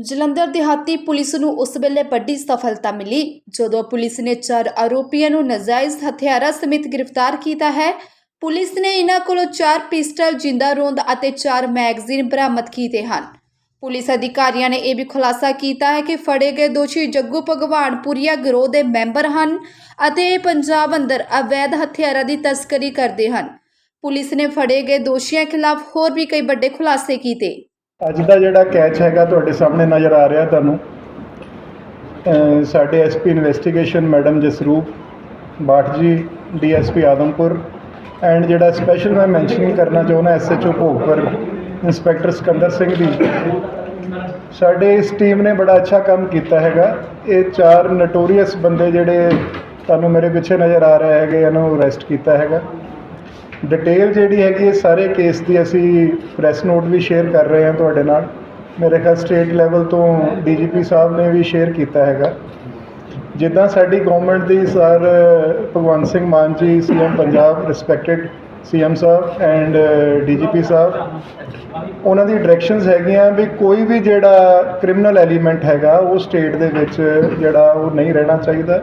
ਜਲੰਧਰ ਦਿਹਾਤੀ ਪੁਲਿਸ ਨੂੰ ਉਸ ਵੇਲੇ ਵੱਡੀ ਸਫਲਤਾ ਮਿਲੀ, ਜਦੋਂ ਪੁਲਿਸ ਨੇ ਚਾਰ ਆਰੋਪੀਆਂ ਨੂੰ ਨਜਾਇਜ਼ ਹਥਿਆਰਾਂ ਸਮੇਤ ਗ੍ਰਿਫਤਾਰ ਕੀਤਾ ਹੈ। ਪੁਲਿਸ ਨੇ ਇਹਨਾਂ ਕੋਲੋਂ ਚਾਰ ਪਿਸਟਲ, ਜਿੰਦਾ ਰੋਂਦ ਅਤੇ ਚਾਰ ਮੈਗਜ਼ੀਨ ਬਰਾਮਦ ਕੀਤੇ ਹਨ। ਪੁਲਿਸ ਅਧਿਕਾਰੀਆਂ ਨੇ ਇਹ ਵੀ ਖੁਲਾਸਾ ਕੀਤਾ ਹੈ ਕਿ ਫੜੇ ਗਏ ਦੋਸ਼ੀ ਜੱਗੂ ਭਗਵਾਨਪੁਰੀਆ ਗਿਰੋਹ ਦੇ ਮੈਂਬਰ ਹਨ ਅਤੇ ਇਹ ਪੰਜਾਬ ਅੰਦਰ ਅਵੈਧ ਹਥਿਆਰਾਂ ਦੀ ਤਸਕਰੀ ਕਰਦੇ ਹਨ। ਪੁਲਿਸ ਨੇ ਫੜੇ ਗਏ ਦੋਸ਼ੀਆਂ ਖਿਲਾਫ ਹੋਰ ਵੀ ਕਈ ਵੱਡੇ ਖੁਲਾਸੇ ਕੀਤੇ। ਅੱਜ ਦਾ ਜਿਹੜਾ ਕੈਚ ਹੈਗਾ ਤੁਹਾਡੇ ਸਾਹਮਣੇ ਨਜ਼ਰ ਆ ਰਿਹਾ ਤੁਹਾਨੂੰ। ਅਹ ਸਾਡੇ SP investigation madam Jasroop Bath ji, DSP Adampur and ਜਿਹੜਾ ਸਪੈਸ਼ਲ ਮੈਂ ਮੈਂਸ਼ਨਿੰਗ ਕਰਨਾ ਚਾਹੁੰਦਾ ਐਸਐਚਓ ਭੋਗਪੁਰ ਇੰਸਪੈਕਟਰ ਸਿਕੰਦਰ ਸਿੰਘ ਦੀ। ਸਾਡੇ ਇਸ ਟੀਮ ਨੇ ਬੜਾ ਅੱਛਾ ਕੰਮ ਕੀਤਾ ਹੈਗਾ। ਇਹ ਚਾਰ ਨਟੋਰੀਅਸ ਬੰਦੇ ਜਿਹੜੇ ਤੁਹਾਨੂੰ ਮੇਰੇ ਪਿੱਛੇ ਨਜ਼ਰ ਆ ਰਹੇ ਹੈਗੇ, ਇਹਨੂੰ ਅਰੈਸਟ ਕੀਤਾ ਹੈਗਾ। ਡਿਟੇਲ ਜਿਹੜੀ ਹੈਗੀ ਇਹ ਸਾਰੇ ਕੇਸ ਦੀ ਅਸੀਂ ਪ੍ਰੈਸ ਨੋਟ ਵੀ ਸ਼ੇਅਰ ਕਰ ਰਹੇ ਹਾਂ ਤੁਹਾਡੇ ਨਾਲ। ਮੇਰੇ ਖਿਆਲ ਸਟੇਟ ਲੈਵਲ ਤੋਂ ਡੀਜੀਪੀ ਸਾਹਿਬ ਨੇ ਵੀ ਸ਼ੇਅਰ ਕੀਤਾ ਹੈਗਾ। ਜਿੱਦਾਂ ਸਾਡੀ government the sir Bhagwant Singh Mann ji CM Punjab respected CM Sahib and DGP uh, ਸਾਹਿਬ, ਉਹਨਾਂ ਦੀ ਡਾਇਰੈਕਸ਼ਨਸ ਹੈਗੀਆਂ ਵੀ ਕੋਈ ਵੀ ਜਿਹੜਾ ਕ੍ਰਿਮੀਨਲ ਐਲੀਮੈਂਟ ਹੈਗਾ, ਉਹ ਸਟੇਟ ਦੇ ਵਿੱਚ ਜਿਹੜਾ ਉਹ ਨਹੀਂ ਰਹਿਣਾ ਚਾਹੀਦਾ।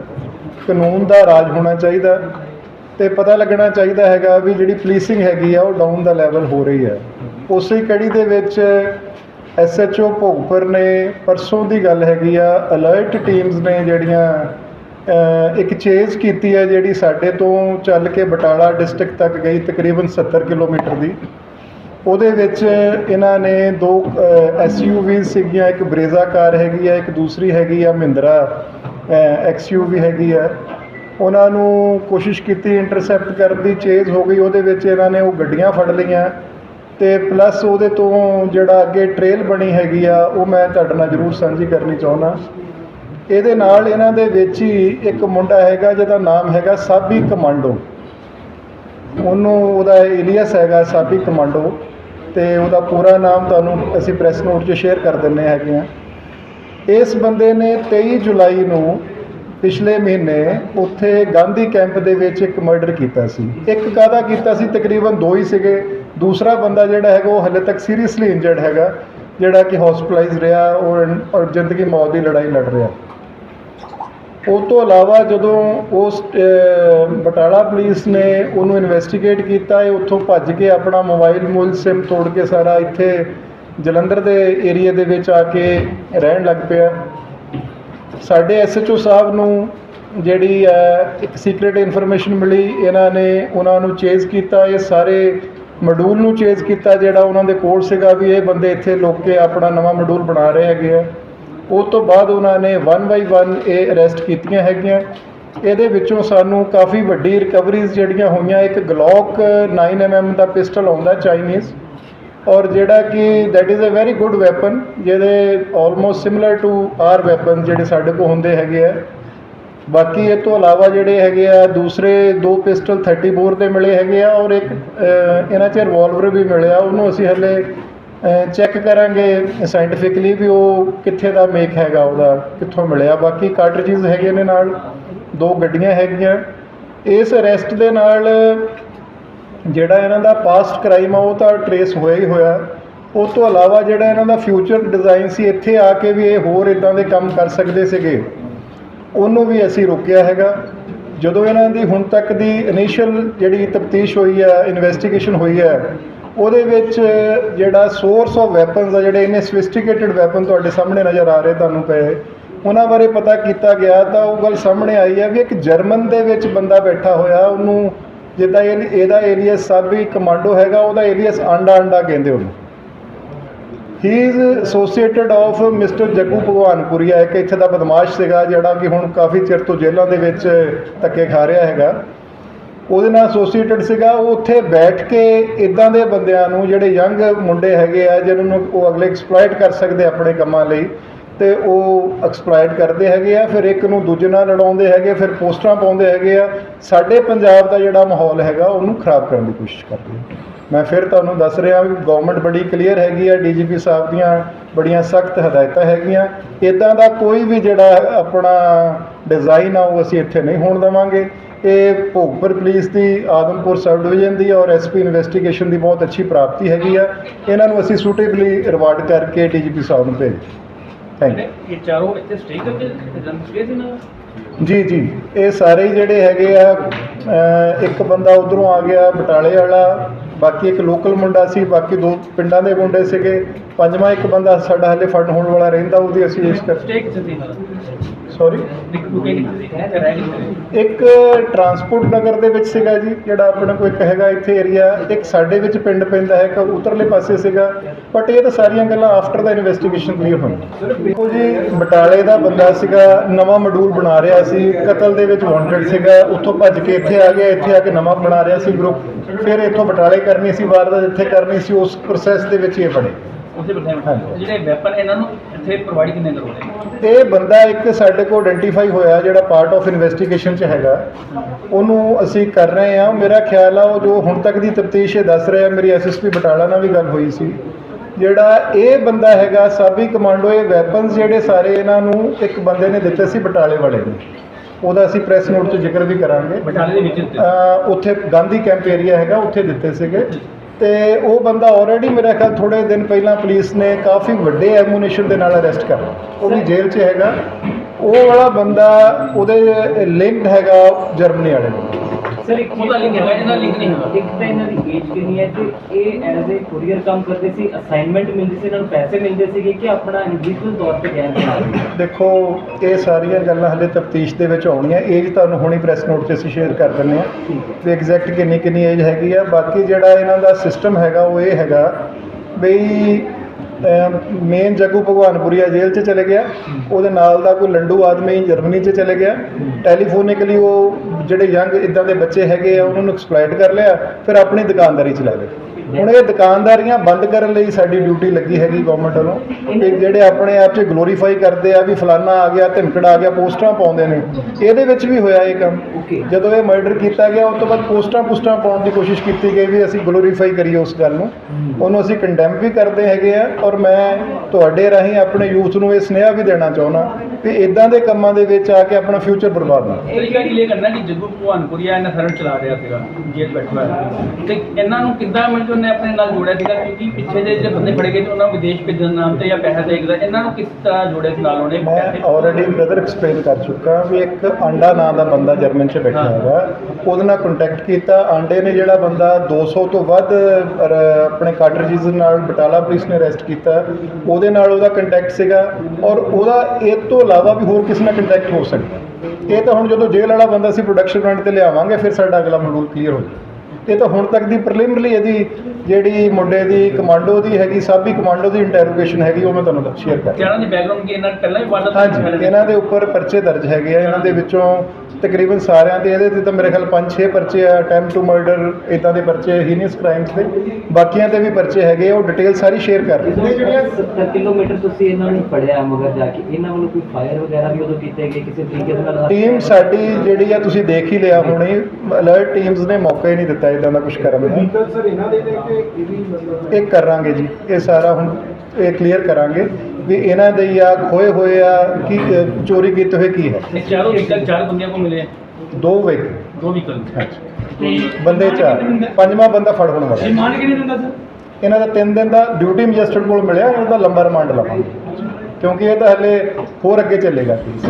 ਕਾਨੂੰਨ ਦਾ ਰਾਜ ਹੋਣਾ ਚਾਹੀਦਾ। ਤੇ ਪਤਾ ਲੱਗਣਾ ਚਾਹੀਦਾ ਹੈਗਾ ਵੀ ਜਿਹੜੀ ਪੁਲਿਸਿੰਗ ਹੈਗੀ ਆ ਉਹ ਡਾਊਨ ਦਾ ਲੈਵਲ ਹੋ ਰਹੀ ਹੈ। ਉਸੇ ਕੜੀ ਦੇ ਵਿੱਚ ਐਸਐਚਓ ਭੋਗਪੁਰ ਨੇ ਪਰਸੋਂ ਦੀ ਗੱਲ ਹੈਗੀ ਆ ਅਲਰਟ ਟੀਮਸ ਨੇ ਜਿਹੜੀਆਂ ਇੱਕ ਚੇਜ਼ ਕੀਤੀ ਹੈ ਜਿਹੜੀ ਸਾਡੇ ਤੋਂ ਚੱਲ ਕੇ ਬਟਾਲਾ ਡਿਸਟ੍ਰਿਕਟ ਤੱਕ ਗਈ ਤਕਰੀਬਨ 70 ਕਿਲੋਮੀਟਰ ਦੀ। ਉਹਦੇ ਵਿੱਚ ਇਹਨਾਂ ਨੇ ਦੋ ਐਸਯੂਵੀ ਸੀਗੀਆਂ ਇੱਕ ਬਰੇਜ਼ਾ ਕਾਰ ਹੈਗੀ ਆ ਇੱਕ ਦੂਸਰੀ ਹੈਗੀ ਆ ਮਹਿੰਦਰਾ ਐਕਸਯੂਵੀ ਹੈਗੀ ਆ। ਉਹਨਾਂ ਨੂੰ ਕੋਸ਼ਿਸ਼ ਕੀਤੀ ਇੰਟਰਸੈਪਟ ਕਰਨ ਦੀ ਚੇਜ਼ ਹੋ ਗਈ, ਉਹਦੇ ਵਿੱਚ ਇਹਨਾਂ ਨੇ ਉਹ ਗੱਡੀਆਂ ਫੜ ਲਈਆਂ। ਤੇ ਪਲੱਸ ਉਹਦੇ ਤੋਂ ਜਿਹੜਾ ਅੱਗੇ ਟ੍ਰੇਲ ਬਣੀ ਹੈਗੀ ਆ, ਉਹ ਮੈਂ ਤੁਹਾਡੇ ਨਾਲ ਜ਼ਰੂਰ ਸਾਂਝੀ ਕਰਨੀ ਚਾਹੁੰਦਾ। ਇਹਦੇ ਨਾਲ ਇਹਨਾਂ ਦੇ ਵਿੱਚ ਹੀ ਇੱਕ ਮੁੰਡਾ ਹੈਗਾ, ਜਿਹਦਾ ਨਾਮ ਹੈਗਾ ਸਾਬੀ ਕਮਾਂਡੋ। ਉਹਨੂੰ ਉਹਦਾ ਇਲੀਅਸ ਹੈਗਾ ਸਾਬੀ ਕਮਾਂਡੋ ਤੇ ਉਹਦਾ ਪੂਰਾ ਨਾਮ ਤੁਹਾਨੂੰ ਅਸੀਂ ਪ੍ਰੈਸ ਨੋਟ 'ਚ ਸ਼ੇਅਰ ਕਰ ਦਿੰਨੇ ਹੈਗੇ ਆ। ਇਸ ਬੰਦੇ ਨੇ 23 ਜੁਲਾਈ ਨੂੰ ਪਿਛਲੇ ਮਹੀਨੇ ਉੱਥੇ ਗਾਂਧੀ ਕੈਂਪ ਦੇ ਵਿੱਚ ਇੱਕ ਮਰਡਰ ਕੀਤਾ ਸੀ। ਇੱਕ ਕਾਹਦਾ ਕੀਤਾ ਸੀ? ਤਕਰੀਬਨ ਦੋ ਹੀ ਸੀਗੇ। ਦੂਸਰਾ ਬੰਦਾ ਜਿਹੜਾ ਹੈਗਾ, ਉਹ ਹਲੇ ਤੱਕ ਸੀਰੀਅਸਲੀ ਇੰਜਰਡ ਹੈਗਾ, ਜਿਹੜਾ ਕਿ ਹਸਪੀਟਲਾਈਜ਼ ਰਿਹਾ, ਉਹ ਔਰ ਜ਼ਿੰਦਗੀ ਮੌਤ ਦੀ ਲੜਾਈ ਲੜ ਰਿਹਾ। ਉਹ ਤੋਂ ਇਲਾਵਾ ਜਦੋਂ ਉਸ ਬਟਾਲਾ ਪੁਲਿਸ ਨੇ ਉਹਨੂੰ ਇਨਵੈਸਟੀਗੇਟ ਕੀਤਾ, ਇਹ ਉੱਥੋਂ ਭੱਜ ਕੇ ਆਪਣਾ ਮੋਬਾਈਲ ਮੁੱਲ ਸਿਮ ਤੋੜ ਕੇ ਸਾਰਾ ਇੱਥੇ ਜਲੰਧਰ ਦੇ ਏਰੀਆ ਦੇ ਵਿੱਚ ਆ ਕੇ ਰਹਿਣ ਲੱਗ ਪਿਆ। ਸਾਡੇ ਐਸਐਚਓ ਸਾਹਿਬ ਨੂੰ ਜਿਹੜੀ ਹੈ, ਇੱਕ ਸੀਕ੍ਰੀਟ ਇਨਫੋਰਮੇਸ਼ਨ ਮਿਲੀ, ਇਹਨਾਂ ਨੇ ਉਹਨਾਂ ਨੂੰ ਚੇਜ਼ ਕੀਤਾ, ਇਹ ਸਾਰੇ ਮੋਡੂਲ ਨੂੰ ਚੇਜ਼ ਕੀਤਾ ਜਿਹੜਾ ਉਹਨਾਂ ਦੇ ਕੋਲ ਸੀਗਾ ਵੀ ਇਹ ਬੰਦੇ ਇੱਥੇ ਲੋਕ ਕੇ ਆਪਣਾ ਨਵਾਂ ਮੋਡੂਲ ਬਣਾ ਰਹੇ ਹੈਗੇ ਆ। ਉਹ ਤੋਂ ਬਾਅਦ ਉਹਨਾਂ ਨੇ 1 ਬਾਈ 1 ਇਹ ਅਰੈਸਟ ਕੀਤੀਆਂ ਹੈਗੀਆਂ। ਇਹਦੇ ਵਿੱਚੋਂ ਸਾਨੂੰ ਕਾਫੀ ਵੱਡੀ ਰਿਕਵਰੀਜ਼ ਜਿਹੜੀਆਂ ਹੋਈਆਂ, ਇੱਕ ਗਲੌਕ 9mm ਦਾ ਪਿਸਟਲ ਆਉਂਦਾ ਚਾਈਨੀਜ਼ ਔਰ ਜਿਹੜਾ ਕਿ that is a very good weapon ਜਿਹਦੇ almost similar to our weapon ਜਿਹੜੇ ਸਾਡੇ ਕੋਲ ਹੁੰਦੇ ਹੈਗੇ ਆ। ਬਾਕੀ ਇਹ ਤੋਂ ਇਲਾਵਾ ਜਿਹੜੇ ਹੈਗੇ ਆ, ਦੂਸਰੇ ਦੋ ਪਿਸਟਲ 30 ਬੋਰ ਦੇ ਮਿਲੇ ਹੈਗੇ ਆ ਔਰ ਇੱਕ ਇਹਨਾਂ 'ਚ ਰਿਵਾਲਵਰ ਵੀ ਮਿਲਿਆ, ਉਹਨੂੰ ਅਸੀਂ ਹਲੇ ਚੈੱਕ ਕਰਾਂਗੇ ਸਾਇੰਟੀਫਿਕਲੀ ਵੀ ਉਹ ਕਿੱਥੇ ਦਾ ਮੇਕ ਹੈਗਾ, ਉਹਦਾ ਕਿੱਥੋਂ ਮਿਲਿਆ। ਬਾਕੀ ਕਾਰਟ੍ਰਿਜਸ ਹੈਗੇ ਨੇ ਨਾਲ, ਦੋ ਗੱਡੀਆਂ ਹੈਗੀਆਂ। ਇਸ ਅਰੈਸਟ ਦੇ ਨਾਲ ਜਿਹੜਾ ਇਹਨਾਂ ਦਾ ਪਾਸਟ ਕ੍ਰਾਈਮ ਆ, ਉਹ ਤਾਂ ਟਰੇਸ ਹੋਇਆ ਹੀ ਹੋਇਆ। ਉਸ ਤੋਂ ਇਲਾਵਾ ਜਿਹੜਾ ਇਹਨਾਂ ਦਾ ਫਿਊਚਰ ਡਿਜ਼ਾਈਨ ਸੀ, ਇੱਥੇ ਆ ਕੇ ਵੀ ਇਹ ਹੋਰ ਇਦਾਂ ਦੇ ਕੰਮ ਕਰ ਸਕਦੇ ਸੀਗੇ। ਉਹਨੂੰ ਵੀ ਅਸੀਂ ਰੋਕਿਆ ਹੈਗਾ। ਜਦੋਂ ਇਹਨਾਂ ਦੀ ਹੁਣ ਤੱਕ ਦੀ ਇਨੀਸ਼ੀਅਲ ਜਿਹੜੀ ਤਫਤੀਸ਼ ਹੋਈ ਹੈ ਇਨਵੈਸਟੀਗੇਸ਼ਨ ਹੋਈ ਹੈ, ਉਹਦੇ ਵਿੱਚ ਜਿਹੜਾ ਸੋਰਸ ਆਫ ਵੈਪਨਸ ਆ, ਜਿਹੜੇ ਇਹਨੇ ਸਫਿਸਟੀਕੇਟਡ ਵੈਪਨ ਤੁਹਾਡੇ ਸਾਹਮਣੇ ਨਜ਼ਰ ਆ ਰਹੇ ਤੁਹਾਨੂੰ ਪਏ, ਉਹਨਾਂ ਬਾਰੇ ਪਤਾ ਕੀਤਾ ਗਿਆ ਤਾਂ ਉਹ ਗੱਲ ਸਾਹਮਣੇ ਆਈ ਹੈ ਵੀ ਇੱਕ ਜਰਮਨ ਦੇ ਵਿੱਚ ਬੰਦਾ ਬੈਠਾ ਹੋਇਆ, ਉਹਨੂੰ ਜਿੱਦਾਂ ਇਹ ਇਹਦਾ ਏਰੀਅਸ ਸਾਬੀ ਕਮਾਂਡੋ ਹੈਗਾ, ਉਹਦਾ ਏਰੀਅਸ ਆਂਡਾ ਆਂਡਾ ਕਹਿੰਦੇ ਉਹਨੂੰ। He is associated of mister Jaggu Bhagwanpuria ਇੱਕ ਇੱਥੇ ਦਾ ਬਦਮਾਸ਼ ਸੀਗਾ ਜਿਹੜਾ ਕਿ ਹੁਣ ਕਾਫੀ ਚਿਰ ਤੋਂ ਜੇਲ੍ਹਾਂ ਦੇ ਵਿੱਚ ਧੱਕੇ ਖਾ ਰਿਹਾ ਹੈਗਾ। ਉਹਦੇ ਨਾਲ ਐਸੋਸੀਏਟਡ ਸੀਗਾ, ਉਹ ਉੱਥੇ ਬੈਠ ਕੇ ਇਦਾਂ ਦੇ ਬੰਦਿਆਂ ਨੂੰ, ਜਿਹੜੇ ਯੰਗ ਮੁੰਡੇ ਹੈਗੇ ਆ, ਜਿਹਨਾਂ ਨੂੰ ਉਹ ਅਗਲੇ ਐਕਸਪਲੋਇਟ ਕਰ ਸਕਦੇ ਆਪਣੇ ਕੰਮਾਂ ਲਈ ਤੇ ਉਹ ਐਕਸਪਲੋਇਟ ਕਰਦੇ ਹੈਗੇ ਆ, ਫਿਰ ਇੱਕ ਨੂੰ ਦੂਜੇ ਨਾਲ ਲੜਾਉਂਦੇ ਹੈਗੇ ਫਿਰ ਪੋਸਟਰਾਂ ਪਾਉਂਦੇ ਹੈਗੇ ਆ। ਸਾਡੇ ਪੰਜਾਬ ਦਾ ਜਿਹੜਾ ਮਾਹੌਲ ਹੈਗਾ, ਉਹਨੂੰ ਖਰਾਬ ਕਰਨ ਦੀ ਕੋਸ਼ਿਸ਼ ਕਰਦੇ ਆ। ਮੈਂ ਫਿਰ ਤੁਹਾਨੂੰ ਦੱਸ ਰਿਹਾ ਵੀ ਗਵਰਨਮੈਂਟ ਬੜੀ ਕਲੀਅਰ ਹੈਗੀ ਆ, ਡੀਜੀਪੀ ਸਾਹਿਬ ਦੀਆਂ ਬੜੀਆਂ ਸਖਤ ਹਦਾਇਤਾਂ ਹੈਗੀਆਂ। ਇਦਾਂ ਦਾ ਕੋਈ ਵੀ ਜਿਹੜਾ ਆਪਣਾ ਡਿਜ਼ਾਈਨ ਆ, ਉਹ ਅਸੀਂ ਇੱਥੇ ਨਹੀਂ ਹੋਣ ਦੇਵਾਂਗੇ। ਇਹ ਭੋਗਪੁਰ ਪੁਲਿਸ ਦੀ, ਆਦਮਪੁਰ ਸਬ ਡਿਵੀਜ਼ਨ ਦੀ ਔਰ ਐਸਪੀ ਇਨਵੈਸਟੀਗੇਸ਼ਨ ਦੀ ਬਹੁਤ ਅੱਛੀ ਪ੍ਰਾਪਤੀ ਹੈਗੀ ਆ। ਇਹਨਾਂ ਨੂੰ ਅਸੀਂ ਸੂਟੇਬਲੀ ਰਿਵਾਰਡ ਕਰਕੇ ਡੀਜੀਪੀ ਸਾਹਿਬ ਨੂੰ ਭੇਜ ਥੈਂਕ ਯੂ ਇਹ ਚਾਰੋਂ ਇੱਥੇ ਸਟੇ ਕਰਦੇ ਜਨਮ ਸਟੇ ਸੀ ਨਾ ਜੀ ਜੀ। ਇਹ ਸਾਰੇ ਹੀ ਜਿਹੜੇ ਹੈਗੇ ਆ ਅਹ ਇੱਕ ਬੰਦਾ ਉਧਰੋਂ ਆ ਗਿਆ ਬਟਾਲੇ ਵਾਲਾ ਬਾਕੀ ਇੱਕ ਲੋਕਲ ਮੁੰਡਾ ਸੀ ਬਾਕੀ ਦੋ ਪਿੰਡਾਂ ਦੇ ਮੁੰਡੇ ਸੀਗੇ। ਪੰਜਵਾਂ ਇੱਕ ਬੰਦਾ ਸਾਡਾ ਹਲੇ ਫੰਡ ਹੋਣ ਵਾਲਾ ਰਹਿੰਦਾ ਉਹਦੀ ਅਸੀਂ ਇਸ ਕਰ ਸਟੇ ਕਿੱਥੇ ਸੀ ਇਹਨਾਂ ਸੌਰੀ ਇੱਕ ਟਰਾਂਸਪੋਰਟ ਨਗਰ ਦੇ ਵਿੱਚ ਸੀਗਾ ਜੀ, ਜਿਹੜਾ ਆਪਣਾ ਕੋਈ ਇੱਕ ਹੈਗਾ ਇੱਥੇ ਏਰੀਆ ਇੱਕ ਸਾਡੇ ਵਿੱਚ ਪਿੰਡ ਪੈਂਦਾ ਹੈ ਕਿ ਉਤਰਲੇ ਪਾਸੇ ਸੀਗਾ ਬਟ ਇਹ ਤਾਂ ਸਾਰੀਆਂ ਗੱਲਾਂ ਆਫਟਰ ਦਾ ਇਨਵੈਸਟੀਗੇਸ਼ਨ ਕਲੀਅਰ ਹੋਣ ਦੇਖੋ ਜੀ, ਬਟਾਲੇ ਦਾ ਬੰਦਾ ਸੀਗਾ, ਨਵਾਂ ਮੋਡੂਲ ਬਣਾ ਰਿਹਾ ਸੀ, ਕਤਲ ਦੇ ਵਿੱਚ ਵਾਂਟਡ ਸੀਗਾ, ਉੱਥੋਂ ਭੱਜ ਕੇ ਇੱਥੇ ਆ ਗਿਆ, ਇੱਥੇ ਆ ਕੇ ਨਵਾਂ ਬਣਾ ਰਿਹਾ ਸੀ ਗਰੁੱਪ ਫਿਰ ਇੱਥੋਂ ਬਟਾਲੇ ਕਰਨੀ ਸੀ, ਵਾਰਦਾਤ ਇੱਥੇ ਕਰਨੀ ਸੀ, ਉਸ ਪ੍ਰੋਸੈਸ ਦੇ ਵਿੱਚ ਇਹ ਬਣੇ। ਉਸੇ ਬਿਠਾਏ ਹਾਂਜੀ। ਜਿਹੜੇ ਵੈਪਨ ਇਹਨਾਂ ਨੂੰ ਇੱਥੇ ਪ੍ਰੋਵਾਈਡ ਕਿੰਨੇ ਕਰੋਗੇ ਇਹ ਬੰਦਾ ਇੱਕ ਸਾਡੇ ਕੋਲ ਆਇਡੈਂਟੀਫਾਈ ਹੋਇਆ ਜਿਹੜਾ ਪਾਰਟ ਆਫ ਇਨਵੈਸਟੀਗੇਸ਼ਨ ਚ ਹੈਗਾ। ਉਹਨੂੰ ਅਸੀਂ ਕਰ ਰਹੇ ਹਾਂ। ਮੇਰਾ ਖਿਆਲ ਆ ਉਹ ਜੋ ਹੁਣ ਤੱਕ ਦੀ ਤਫਤੀਸ਼ ਇਹ ਦੱਸ ਰਿਹਾ ਮੇਰੀ ਐਸਐਸਪੀ ਬਟਾਲਾ ਨਾਲ ਵੀ ਗੱਲ ਹੋਈ ਸੀ। ਜਿਹੜਾ ਇਹ ਬੰਦਾ ਹੈਗਾ ਸਾਬੀ ਕਮਾਂਡੋ ਇਹ ਵੈਪਨਸ ਜਿਹੜੇ ਸਾਰੇ ਇਹਨਾਂ ਨੂੰ ਇੱਕ ਬੰਦੇ ਨੇ ਦਿੱਤੇ ਸੀ ਬਟਾਲੇ ਵਾਲੇ ਨੇ। ਉਹਦਾ ਅਸੀਂ ਪ੍ਰੈਸ ਨੋਟ 'ਚ ਜ਼ਿਕਰ ਵੀ ਕਰਾਂਗੇ। ਬਟਾਲੇ ਦੇ ਵਿੱਚ ਦਿੱਤੇ। ਅਹ ਉੱਥੇ ਗਾਂਧੀ ਕੈਂਪ ਏਰੀਆ ਹੈਗਾ ਉੱਥੇ ਦਿੱਤੇ ਸੀਗੇ। ਤੇ ਉਹ ਬੰਦਾ ਆਲਰੇਡੀ ਮੇਰਾ ਖਿਆਲ ਥੋੜੇ ਦਿਨ ਪਹਿਲਾਂ ਪੁਲਿਸ ਨੇ ਕਾਫੀ ਵੱਡੇ ਐਮੂਨੇਸ਼ਨ ਦੇ ਨਾਲ ਅਰੈਸਟ ਕਰ ਉਹ ਵੀ ਜੇਲ੍ਹ 'ਚ ਹੈਗਾ। ਉਹ ਵਾਲਾ ਬੰਦਾ ਉਹਦੇ ਲਿੰਕਡ ਹੈਗਾ ਜਰਮਨੀ ਵਾਲੇ ਨਾਲ ਸਰ ਇੱਕ ਉਹਦਾ ਲਿੰਕ ਹੈਗਾ ਇਹਦਾ ਲਿੰਕ ਨਹੀਂ ਹੈਗਾ। ਇੱਕ ਤਾਂ ਇਹਨਾਂ ਦੀ ਏਜ ਕਿੰਨੀ ਹੈ ਤੇ ਇਹ ਐਜ਼ ਏ ਕੁਰੀਅਰ ਕੰਮ ਕਰਦੇ ਸੀ ਅਸਾਈਨਮੈਂਟ ਮਿਲਦੀ ਸੀ ਇਹਨਾਂ ਨੂੰ ਪੈਸੇ ਮਿਲਦੇ ਸੀਗੇ ਕਿ ਆਪਣਾ ਇੰਡੀਵਿਜੂਅਲ ਤੌਰ ਤੇ ਬਣਾ ਰਹੇ ਦੇਖੋ ਇਹ ਸਾਰੀਆਂ ਗੱਲਾਂ ਹਲੇ ਤਫਤੀਸ਼ ਦੇ ਵਿੱਚ ਆਉਣੀਆਂ ਏਜ ਤੁਹਾਨੂੰ ਹੁਣੀ ਪ੍ਰੈਸ ਨੋਟ 'ਚ ਅਸੀਂ ਸ਼ੇਅਰ ਕਰ ਦਿੰਦੇ ਹਾਂ ਵੀ ਐਗਜ਼ੈਕਟ ਕਿੰਨੀ ਕਿੰਨੀ ਏਜ ਹੈਗੀ ਆ। ਬਾਕੀ ਜਿਹੜਾ ਇਹਨਾਂ ਦਾ ਸਿਸਟਮ ਹੈਗਾ ਉਹ ਇਹ ਹੈਗਾ ਬਈ ਮੇਨ ਜੱਗੂ ਭਗਵਾਨਪੁਰੀਆ ਜੇਲ੍ਹ 'ਚ ਚਲੇ ਗਿਆ। ਉਹਦੇ ਨਾਲ ਦਾ ਕੋਈ ਲੰਡੂ ਆਦਮੀ ਜਰਮਨੀ 'ਚ ਚਲੇ ਗਿਆ। ਟੈਲੀਫੋਨਿਕਲੀ ਉਹ ਜਿਹੜੇ ਯੰਗ ਇਦਾਂ ਦੇ ਬੱਚੇ ਹੈਗੇ ਆ, ਉਹਨਾਂ ਨੂੰ ਐਕਸਪਲੋਇਟ ਕਰ ਲਿਆ। ਫਿਰ ਆਪਣੀ ਦੁਕਾਨਦਾਰੀ ਚਲਾ ਗਏ। ਹੁਣ ਇਹ ਦੁਕਾਨਦਾਰੀਆਂ ਬੰਦ ਕਰਨ ਲਈ ਸਾਡੀ ਡਿਊਟੀ ਲੱਗੀ ਹੈਗੀ ਗਵਰਨਮੈਂਟ ਵੱਲੋਂ ਕਿ ਜਿਹੜੇ ਆਪਣੇ ਆਪ 'ਚ ਗਲੋਰੀਫਾਈ ਕਰਦੇ ਆ ਵੀ ਫਲਾਨਾ ਆ ਗਿਆ ਧਿਮਕੜ ਆ ਗਿਆ ਪੋਸਟਾਂ ਪਾਉਂਦੇ ਨੇ। ਇਹਦੇ ਵਿੱਚ ਵੀ ਹੋਇਆ ਇਹ ਕੰਮ. ਜਦੋਂ ਇਹ ਮਰਡਰ ਕੀਤਾ ਗਿਆ ਉਸ ਤੋਂ ਬਾਅਦ ਪੋਸਟਾਂ ਪੁਸਟਾਂ ਪਾਉਣ ਦੀ ਕੋਸ਼ਿਸ਼ ਕੀਤੀ ਗਈ ਵੀ ਅਸੀਂ ਗਲੋਰੀਫਾਈ ਕਰੀਏ ਉਸ ਗੱਲ ਨੂੰ। ਉਹਨੂੰ ਅਸੀਂ ਕੰਡੈਮ ਵੀ ਕਰਦੇ ਹੈਗੇ ਆ ਔਰ ਮੈਂ ਤੁਹਾਡੇ ਰਾਹੀਂ ਆਪਣੇ ਯੂਥ ਨੂੰ ਇਹ ਸੁਨੇਹਾ ਵੀ ਦੇਣਾ ਚਾਹੁੰਦਾ ਵੀ ਇਦਾਂ ਦੇ ਕੰਮਾਂ ਦੇ ਵਿੱਚ ਆ ਕੇ ਆਪਣਾ ਫਿਊਚਰ ਬਰਬਾਦ ਨਾ। ਤਰੀਕਾ ਡੀਲੇ ਕਰਨਾ ਕਿ ਜੱਗੂ ਭਗਵਾਨਪੁਰੀਆ ਇਹਨਾਂ ਸਾਰਿਆਂ ਨੂੰ ਚਲਾ ਰਿਹਾ ਸੀਗਾ ਜੇਲ੍ਹ ਬੈਠਾ ਹੋਇਆ ਤੇ ਇਹਨਾਂ ਨੂੰ ਕਿੱਦਾਂ ਮਿਲ ਉਹਨੇ ਆਪਣੇ ਨਾਲ ਜੋੜਿਆ ਸੀਗਾ? ਕਿਉਂਕਿ ਪਿੱਛੇ ਦੇ ਜਿਹੜੇ ਬੰਦੇ ਫੜੇ ਗਏ ਤੇ ਉਹਨਾਂ ਨੂੰ ਵਿਦੇਸ਼ ਭੇਜਣ ਨਾਮ ਤੇ ਜਾਂ ਪੈਸੇ ਦੇਖਦਾ ਇਹਨਾਂ ਨੂੰ ਕਿਸ ਤਰ੍ਹਾਂ ਜੋੜਿਆ ਸੀ ਨਾਲ ਉਹਨੇ? ਮੈਂ ਆਲਰੇਡੀ ਬ੍ਰਦਰ ਐਕਸਪਲੇਨ ਕਰ ਚੁੱਕਾ ਵੀ ਇੱਕ ਆਂਡਾ ਨਾਂ ਦਾ ਬੰਦਾ ਜਰਮਨ 'ਚ ਬੈਠਾ ਹਾਂ। ਹੈਗਾ ਉਹਦੇ ਨਾਲ ਕੰਟੈਕਟ ਕੀਤਾ। ਆਂਡੇ ਨੇ ਜਿਹੜਾ ਬੰਦਾ 200 ਤੋਂ ਵੱਧ ਆਪਣੇ ਕਾਰਟਰਜਿਸ ਨਾਲ ਬਟਾਲਾ ਪੁਲਿਸ ਨੇ ਅਰੈਸਟ ਕੀਤਾ। ਉਹਦੇ ਨਾਲ ਉਹਦਾ ਕੰਟੈਕਟ ਸੀਗਾ ਔਰ ਉਹਦਾ ਇਹ ਤੋਂ ਇਲਾਵਾ ਵੀ ਹੋਰ ਕਿਸੇ ਨਾਲ ਕੰਟੈਕਟ ਹੋ ਸਕਦਾ ਇਹ ਤਾਂ ਹੁਣ ਜਦੋਂ ਜੇਲ੍ਹ ਵਾਲਾ ਬੰਦਾ ਸੀ ਪ੍ਰੋਡਕਸ਼ਨ ਪੁਆਇੰਟ ਤੇ ਲਿਆਵਾਂਗੇ ਫਿਰ ਸਾਡਾ ਅਗਲਾ ਮੋਡੂਲ ਕਲੀਅਰ ਹੋ ਜਾਏ ਇਹ ਤਾਂ ਹੁਣ ਤੱਕ ਦੀ ਪ੍ਰੀਲਿਮਿਨਰੀ ਇਹਦੀ ਜਿਹੜੀ ਮੁੰਡੇ ਦੀ ਕਮਾਂਡੋ ਦੀ ਹੈਗੀ ਸਾਬੀ ਕਮਾਂਡੋ ਦੀ ਇੰਟਰੋਗੇਸ਼ਨ ਹੈਗੀ ਉਹ ਮੈਂ ਤੁਹਾਨੂੰ ਸ਼ੇਅਰ ਕਰ ਇਹਨਾਂ ਦੀ ਬੈਕਗ੍ਰਾਉਂਡ ਕੀ ਇਹਨਾਂ ਪਹਿਲਾਂ ਵੀ ਵਾਰਦਾਤ ਹਾਂਜੀ ਇਹਨਾਂ ਦੇ ਉੱਪਰ ਪਰਚੇ ਦਰਜ ਹੈਗੇ ਆ ਇਹਨਾਂ ਦੇ ਵਿੱਚੋਂ ਤਕਰੀਬਨ ਸਾਰਿਆਂ ਤੇ ਇਹਦੇ ਤੇ ਤਾਂ ਮੇਰੇ ਖਿਆਲ 5-6 ਪਰਚੇ ਆ ਅਟੈਂਪਟ ਟੂ ਮਰਡਰ ਇਦਾਂ ਦੇ ਪਰਚੇ ਹੀਨੀਅਸ ਕ੍ਰਾਈਮਸ ਦੇ ਬਾਕੀਆਂ ਤੇ ਵੀ ਪਰਚੇ ਹੈਗੇ ਉਹ ਡਿਟੇਲ ਸਾਰੀ ਸ਼ੇਅਰ ਕਰ ਰਹੇ ਹਾਂ 70 ਕਿਲੋਮੀਟਰ ਤੁਸੀਂ ਇਹਨਾਂ ਨੂੰ ਫੜਿਆ ਮਗਰ ਜਾ ਕੇ ਇਹਨਾਂ ਵੱਲੋਂ ਕੋਈ ਫਾਇਰ ਵਗੈਰਾ ਵੀ ਉਦੋਂ ਕੀਤੇ ਗਏ ਕਿਸੇ ਤਰੀਕੇ ਦੇ ਨਾਲ ਟੀਮ ਸਾਡੀ ਜਿਹੜੀ ਆ ਤੁਸੀਂ ਦੇਖ ਹੀ ਲਿਆ ਹੁਣੇ ਅਲਰਟ ਟੀਮਸ ਨੇ ਮੌਕਾ ਹੀ ਨਹੀਂ ਦਿੱਤਾ ਇਦਾਂ ਦਾ ਕੁਝ ਕਰਨ ਦਾ। ਸਰ ਇਹਨਾਂ ਦੇ ਨੇ ਕਿ ਇਹ ਵੀ ਮਤਲਬ ਇਹ ਕਰਾਂਗੇ ਜੀ ਇਹ ਸਾਰਾ ਹੁਣ ਇਹ ਕਲੀਅਰ ਕਰਾਂਗੇ। ਵੀ ਇਹਨਾਂ ਦੇ ਹੀ ਆ ਖੋਏ ਹੋਏ ਆ ਕੀ ਅ, ਚੋਰੀ ਕੀਤੇ ਹੋਏ ਕੀ ਹੈ? ਇਹ ਚਾਰੋਂ ਵਹੀਕਲ ਚਾਰ ਬੰਦਿਆਂ ਕੋ ਮਿਲੇ ਦੋ ਵੇ ਦੋ ਵਹੀਕਲ ਬੰਦੇ ਚਾਰ। ਪੰਜਵਾਂ ਬੰਦਾ ਫੜ ਹੋਣ ਵਾਲਾ। ਇਹਨਾਂ ਦਾ 3 ਦਿਨ ਦਾ ਡਿਊਟੀ ਮੈਜਿਸਟਰੇਟ ਕੋਲ ਮਿਲਿਆ ਇਹਨਾਂ ਦਾ ਲੰਬਾ ਰਿਮਾਂਡ ਲਵਾਂਗੇ। ਕਿਉਂਕਿ ਇਹ ਤਾਂ ਹਲੇ ਹੋਰ ਅੱਗੇ ਚੱਲੇਗਾ। ਕੇਸ